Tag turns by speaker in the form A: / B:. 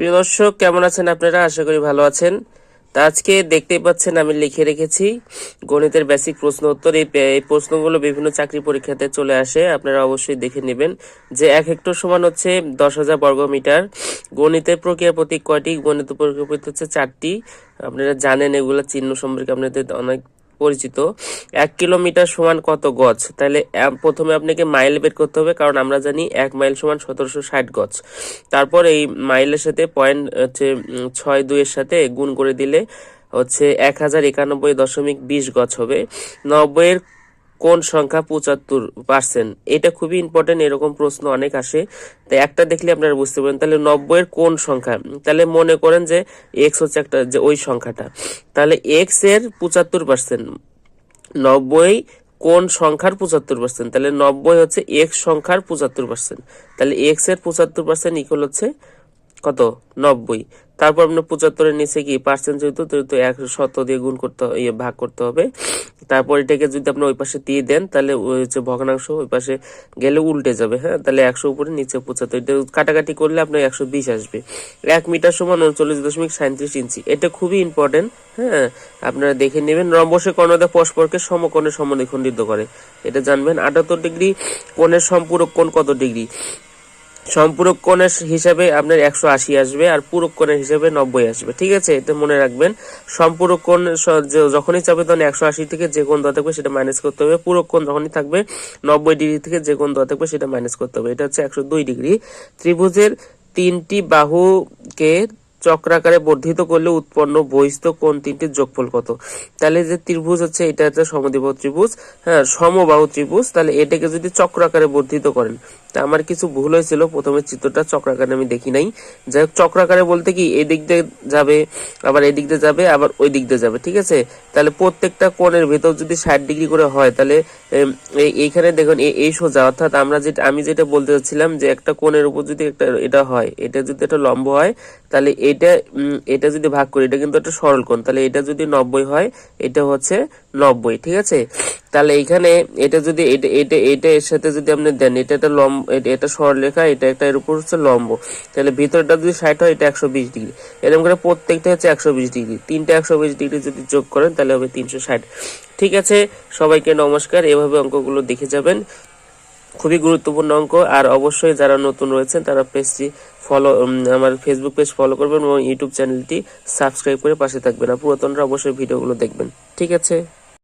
A: প্রিয় দর্শক, কেমন আছেন আপনারা? আশা করি ভালো আছেন। তা আজকে দেখতেই পাচ্ছেন, আমি লিখে রেখেছি গণিতের বেসিক প্রশ্ন উত্তর। এই প্রশ্নগুলো বিভিন্ন চাকরি পরীক্ষাতে চলে আসে। আপনারা অবশ্যই দেখে নেবেন যে এক হেক্টর সমান হচ্ছে দশ হাজার বর্গ মিটার গণিতের প্রক্রিয়া প্রতীক কয়টি? গণিত প্রক্রিয়া প্রতীক হচ্ছে চারটি। আপনারা জানেন এগুলো চিহ্ন সম্পর্কে আপনাদের অনেক পরিচিত। এক কিলোমিটার সমান কত গজ? তাহলে প্রথমে আপনাকে মাইল বের করতে হবে, কারণ আমরা জানি এক মাইল সমান সতেরোশো ষাট গজ। তারপর এই মাইলের সাথে পয়েন্ট হচ্ছে ছয় দুইয়ের সাথে গুণ করে দিলে হচ্ছে এক হাজার একানব্বই দশমিক বিশ গজ হবে। নব্বইয়ের কোন সংখ্যা পঁচাত্তর পার্সেন্ট এটা খুবই ইম্পর্টেন্ট এরকম প্রশ্ন অনেক আসে। তো একটা দেখলে আপনারা বুঝতে পারেন তাহলে নব্বইয়ের কোন সংখ্যা? তাহলে মনে করেন যে এক্স হচ্ছে একটা যে ওই সংখ্যাটা। তাহলে এক্সের পঁচাত্তর পার্সেন্ট নব্বই কোন সংখ্যার পঁচাত্তর পার্সেন্ট তাহলে নব্বই হচ্ছে এক্স সংখ্যার পঁচাত্তর পার্সেন্ট তাহলে এক্সের পঁচাত্তর পার্সেন্ট ইকুয়াল হচ্ছে কত? নব্বই। তারপর আপনার পঁচাত্তরের নিচে কি? পার্সেন্ট যেহেতু, তো তো এক শত দিয়ে গুণ করতে ইয়ে ভাগ করতে হবে। তারপর এটাকে যদি আপনি ওই পাশে দিয়ে দেন, তাহলে ওই হচ্ছে ভগ্নাংশ ওই পাশে গেলে উল্টে যাবে হ্যাঁ? তাহলে একশো উপরে, নিচে পঁচাত্তর। এটা কাটাকাটি করলে আপনার একশো বিশ আসবে। এক মিটার সমান উনচল্লিশ দশমিক সাঁত্রিশ ইঞ্চি। এটা খুবই ইম্পর্টেন্ট হ্যাঁ? আপনারা দেখে নেবেন। রম্বসে কর্ণদা পরস্পরকে সমকোণে সমদ্বিখণ্ডিত করে। এটা জানবেন। আটাত্তর ডিগ্রি কোণের সম্পূরক কোণ কত ডিগ্রি? সম্পূরক কোণের হিসাবে আপনার একশো আশি আসবে আর পূরক হিসাবে নব্বই আসবে। ঠিক আছে? এটা মনে রাখবেন। সম্পূরক কোণ যখনই চাবে তখন একশো আশি থেকে যে কোন দেওয়া থাকবে সেটা মাইনাস করতে হবে। পূরক যখনই থাকবে নব্বই ডিগ্রি থেকে যে কোন দেওয়া থাকবে সেটা মাইনাস করতে হবে। এটা হচ্ছে একশো দুই ডিগ্রি ত্রিভুজের তিনটি বাহুকে চক্রাকারে বর্ধিত করলে উৎপন্ন বহিস্থ কোণ তিনটির যোগফল কত? তাহলে যে ত্রিভুজ হচ্ছে, এটা হচ্ছে সমদ্বিবাহু ত্রিভুজ হ্যাঁ সমবাহু ত্রিভুজ। তাহলে এটাকে যদি চক্রাকারে বর্ধিত করেন, তা আমার কিছু ভুল হয়েছিল, প্রথমে চিত্রটা চক্রাকারে আমি দেখি নাই। যাই হোক, চক্রাকারে বলতে কি এই দিক দিয়ে যাবে, আবার এই দিক দিয়ে যাবে, আবার ওই দিক দিয়ে যাবে, ঠিক আছে? তাহলে প্রত্যেকটা কোণের ভেতর যদি ষাট ডিগ্রি করে হয়, তাহলে এইখানে দেখুন এই সোজা, অর্থাৎ আমরা যেটা, আমি যেটা বলতে চাচ্ছিলাম যে একটা কোণের উপর যদি একটা, এটা হয়, এটা যদি একটা লম্ব হয়, তাহলে এটা এটা যদি ভাগ করি, এটা কিন্তু একটা সরল কোণ। তাহলে এটা যদি নব্বই হয়, এটা হচ্ছে নব্বই, ঠিক আছে? তাহলে এখানে এটা যদি, এটা এটা এটা এর সাথে যদি আপনি দেন, এটা একটা লম্ব, এটা সরলরেখা এটা একটা, এর উপর হচ্ছে লম্ব। তাহলে ভিতরটা যদি ষাট হয়, এটা একশো বিশ ডিগ্রি। এরকম করে প্রত্যেকটা হচ্ছে একশো বিশ ডিগ্রি। তিনটা একশো বিশ ডিগ্রি যদি যোগ করেন, তাহলে হবে তিনশো ষাট। ঠিক আছে? সবাইকে নমস্কার। এভাবে অঙ্কগুলো দেখে যাবেন। খুবই গুরুত্বপূর্ণ অঙ্ক, আর অবশ্যই যারা নতুন রয়েছেন, তারা পেজটি ফলো আমার ফেসবুক পেজ ফলো করবেন এবং ইউটিউব চ্যানেলটি সাবস্ক্রাইব করে পাশে থাকবেন। আর পুরাতনরা অবশ্যই ভিডিওগুলো দেখবেন। ঠিক আছে?